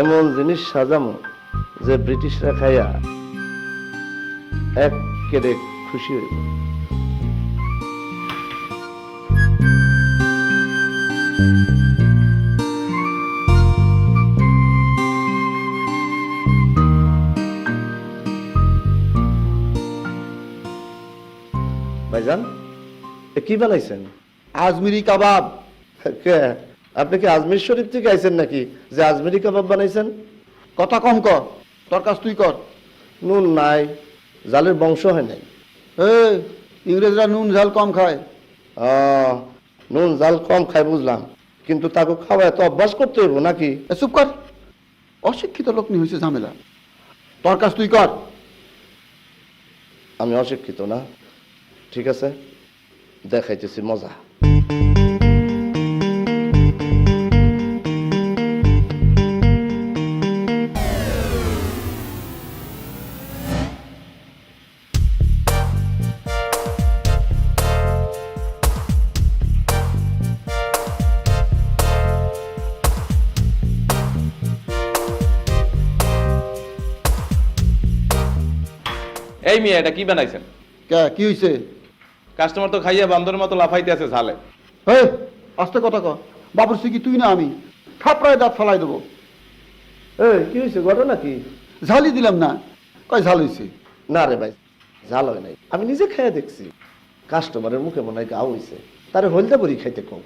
এমন জিনিস সাজামো যে ব্রিটিশরা খাইয়া এক কেড়ে খুশি হইব। ভাইজান এ কি বানাইছেন? আজমিরি কাবাব। কে? আপনি কি আজমির শরীফ থেকে আইছেন নাকি? যে আজমিরি কাবাব বানাইছেন? কথা কম কর তোর কাজ তুই কর। নুন নাই জালের বংশ হয় নাই। এ ইংরেজরা নুন ঝাল কম খায়। নুন জাল কম খায় বুঝলাম। কিন্তু তাকে খাওয়া এত অভ্যাস করতে হইব নাকি? চুপ কর। অশিক্ষিত লোক নিয়ে হয়েছে ঝামেলা। তোর কাজ তুই কর। আমি অশিক্ষিত না। ঠিক আছে? দেখাইতেছি মজা। এই মিয়া এটা কি বানাইছেন? কে কি হয়েছে কাস্টমার তো খাইয়া বান্দরের মতো লাফাইতে আছে ঝালে। হে আস্তে কথা কর বাবুর কি তুই না আমি। থাপড়ায় দাঁত ফেলাই দেবো। এই কি হয়েছে ঘটনা কি? ঝালি দিলাম না। কয় ঝাল হয়েছে না রে ভাই ঝাল হয় নাই। আমি নিজে খেয়ে দেখছি। কাস্টমারের মুখে মনে হয় গাও হয়েছে তারে হলদে বড়ি খাইতে কম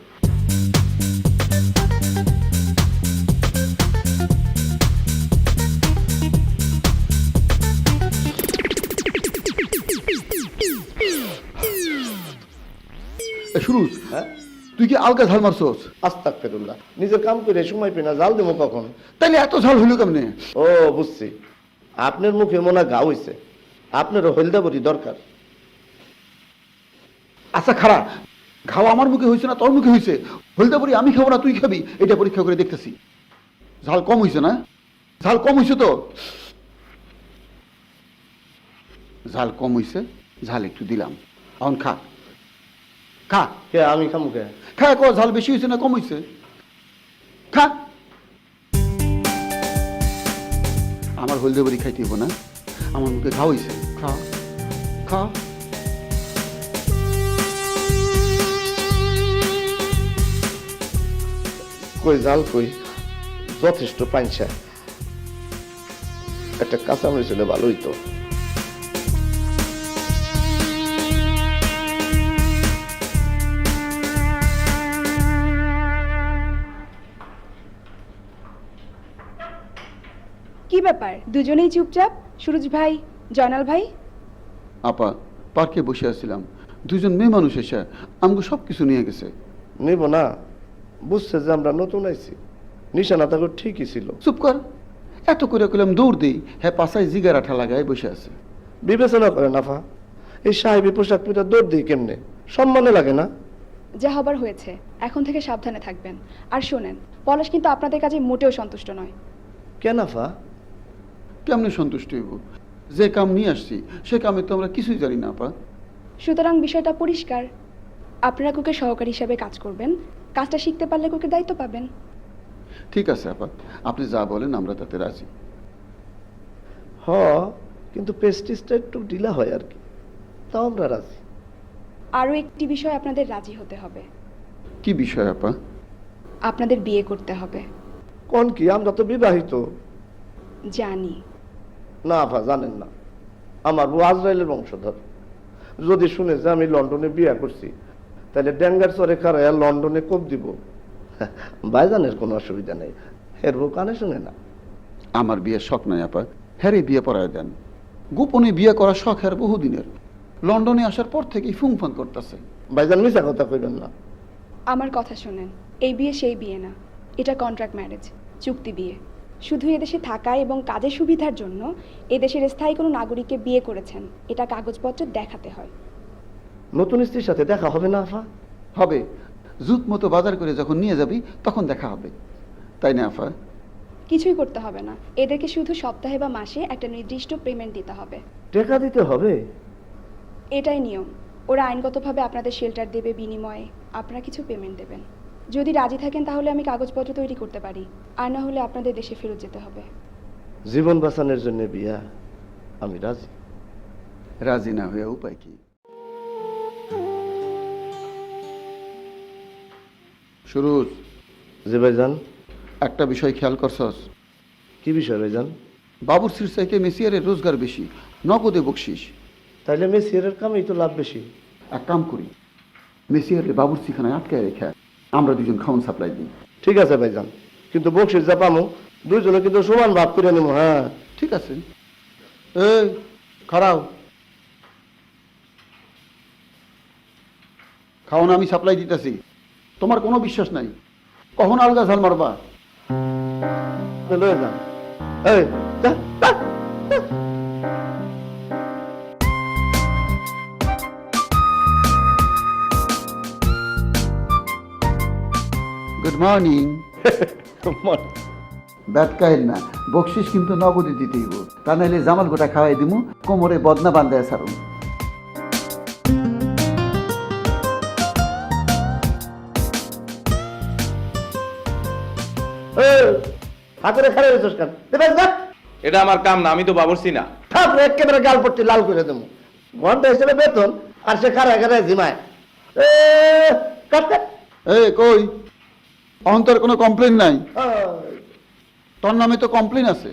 শুরু। হ্যাঁ? তুই কি আলগা ঝাল মারছস? আস্তাক ফেরুল্লাহ নিজের কাম করে সময় পেনা জাল দেবো কখন? তাইলে এত ঝাল হইল কেমনে? ও বুঝছি। আপনার মুখে মনে গা হয়েছে আপনারও হলদে বড়ি দরকার। আচ্ছা খারাপ খাওয়া আমার মুখে হয়েছে না তোর মুখে হয়েছে হলদে পরি আমি খাব না তুই খাবি? এটা পরীক্ষা করে দেখতেছি। ঝাল কম হয়েছে না? ঝাল কম হয়েছে তো? ঝাল কম হয়েছে ঝাল একটু দিলাম। এখন খা। খা। কে আমি খামুকে খা কো ঝাল বেশি হয়েছে না কম হয়েছে খা। আমার হলদে বড়ি খাইতে হইব না। আমার মুখে ঘা হয়েছে খা। খা। কই জাল কই? যথেষ্ট পাইনসা একটা কাঁচামরিচ হলে ভালোই তো ব্যাপার? দুজনেই চুপচাপ। সুরজ ভাই জয়নাল ভাই? আপা পার্কে বসে আছিলাম। দুজন মেয়ে মানুষ এসে আমাকে সব কিছু নিয়ে গেছে। নিব না। বুঝছে যে আমরা নতুন আইছি। নিশানা তাকে ঠিকই ছিল। চুপ কর। এত করে কইলাম দৌড় দেই। হ্যাঁ পাশায় জিগার আঠা লাগায় বসে আছে। বিবেচনা করে নাফা এই সাহেবী পোশাক পিটা দৌড় দিই কেমনে? সম্মানে লাগে না? যা হবার হয়েছে এখন থেকে সাবধানে থাকবেন। আর শোনেন পলাশ কিন্তু আপনাদের কাজে মোটেও সন্তুষ্ট নয়। কে নাফা কেমনে সন্তুষ্ট হইব? যে কাম নিয়ে আসছি সে কামে তো আমরা কিছুই জানি না আপা। সুতরাং বিষয়টা পরিষ্কার। আপনারা কুকে সহকারী হিসাবে কাজ করবেন। কাজটা শিখতে পারলে কুকে দায়িত্ব পাবেন। ঠিক আছে আপা। আপনি যা বলেন আমরা তাতে রাজি। হ কিন্তু পেস্টিসটা একটু ঢিলা হয় আর কি। তাও আমরা রাজি। আরও একটি বিষয় আপনাদের রাজি হতে হবে। কি বিষয় আপা? আপনাদের বিয়ে করতে হবে। কোন কি? আমরা তো বিবাহিত। জানি। না আফা জানেন না। আমার বউ আজরাইলের বংশধর। যদি শুনে যে আমি লন্ডনে বিয়ে করছি তাহলে ড্যাঙ্গার চরে খারাইয়া লন্ডনে কোপ দিব। ভাইজানের কোনো অসুবিধা নেই। এর বউ কানে শুনে না। আমার বিয়ের শখ নাই আপা। হ্যারে বিয়ে পড়ায় দেন। গোপনে বিয়ে করার শখ হ্যার বহুদিনের। লন্ডনে আসার পর থেকেই ফুংফাং করতেছে। ভাইজান মিশা কথা কইবেন না। আমার কথা শোনেন। এই বিয়ে সেই বিয়ে না। এটা কন্ট্রাক্ট ম্যারেজ চুক্তি বিয়ে। শুধু এদেশে থাকা এবং কাজের সুবিধার জন্য এদেশের স্থায়ী কোনো নাগরিককে বিয়ে করেছেন। এটা কাগজপত্র দেখাতে হয়। নতুন স্ত্রীর সাথে দেখা হবে না আফা? হবে। জুত মতো বাজার করে যখন নিয়ে যাবি তখন দেখা হবে। তাই না আফা? কিছুই করতে হবে না। এদেরকে শুধু সপ্তাহে বা মাসে একটা নির্দিষ্ট পেমেন্ট দিতে হবে। টেকা দিতে হবে? এটাই নিয়ম। ওরা আইনগতভাবে আপনাদের শেল্টার দেবে বিনিময়ে। আপনারা কিছু পেমেন্ট দেবেন। যদি রাজি থাকেন তাহলে আমি কাগজপত্র তৈরি করতে পারি। আর না হলে আপনাদের দেশে ফেরত যেতে হবে। জীবন বাঁচানোর জন্য বিয়া আমি রাজি। রাজি না হয়ে উপায় কি? সুরুজ। যে ভাইজান। একটা বিষয় খেয়াল করছস? কি বিষয় ভাইজান? বাবুর সিরসাইকে মেসিয়ারের রোজগার বেশি নগদে বকশিস। তাইলে মেসিয়ারের কামেই তো লাভ বেশি। এক কাম করি মেসিয়ারের বাবুর সিখানায় আটকায় রেখে আমরা দুজন খাওয়ান সাপ্লাই দিই। ঠিক আছে, ভাইজান। কিন্তু বকশিস যা পামো দুইজনে কিন্তু সমান ভাব করে নেব হ্যাঁ? ঠিক আছে। খারাও খাওয়ানো আমি সাপ্লাই দিতেছি। তোমার কোনো বিশ্বাস নাই। কখন আলগা ঝাল মারবা? লয়ে যান। এই গুড মর্নিং ব্যাট কাহিল না। বকশিস কিন্তু নগদে দিতেই হো তা নাহলে জামাল গোটা খাওয়াই দিমু কোমরে বদনা বান্ধায় সারুন। হাতুড়ে খাড়ে হয়েছিস কেন? এটা আমার কাম না আমি তো বাবুরছি না। তারপরে একেবারে গাল পট্টি লাল করে দেবো। ঘণ্টা হিসেবে বেতন আর সে খারা খারা জিমায়। এ, কাটতে। এই কই? অহন্তর কোনো কমপ্লেন নাই। ওই, তোর নামে তো কমপ্লেন আছে।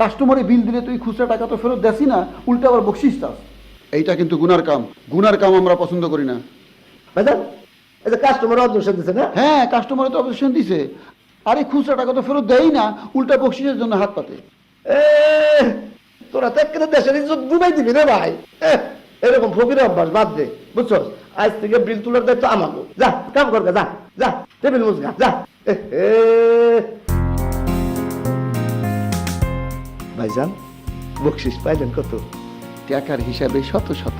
কাস্টমারে বিল দিলে তুই খুচরা টাকা তো ফেরত দেসি না উল্টা আবার বকশিস চাস এইটা কিন্তু গুনার কাম। গুনার কাম আমরা পছন্দ করি না। ভাইজান এই যে কাস্টমার অদৃশ্য দিচ্ছে না? হ্যাঁ কাস্টমারে তো অবজেকশন দিছে। আরে খুচরা টাকা তো ফেরত দেই না উল্টা বকশিসের জন্য হাত পাতে। এ, তোরা তো একেবারে দেশের ইজ্জত ডুবাই দিবি রে ভাই। এরকম ফকির অভ্যাস বাদ দে বুঝছ আজ থেকে বিল তোলার দায়িত্ব আমাকে যা কাম কর গা, যা যা টেবিল মুসগা যা। ভাইজান বকশিস পাইলেন কত? টাকার হিসাবে শত শত।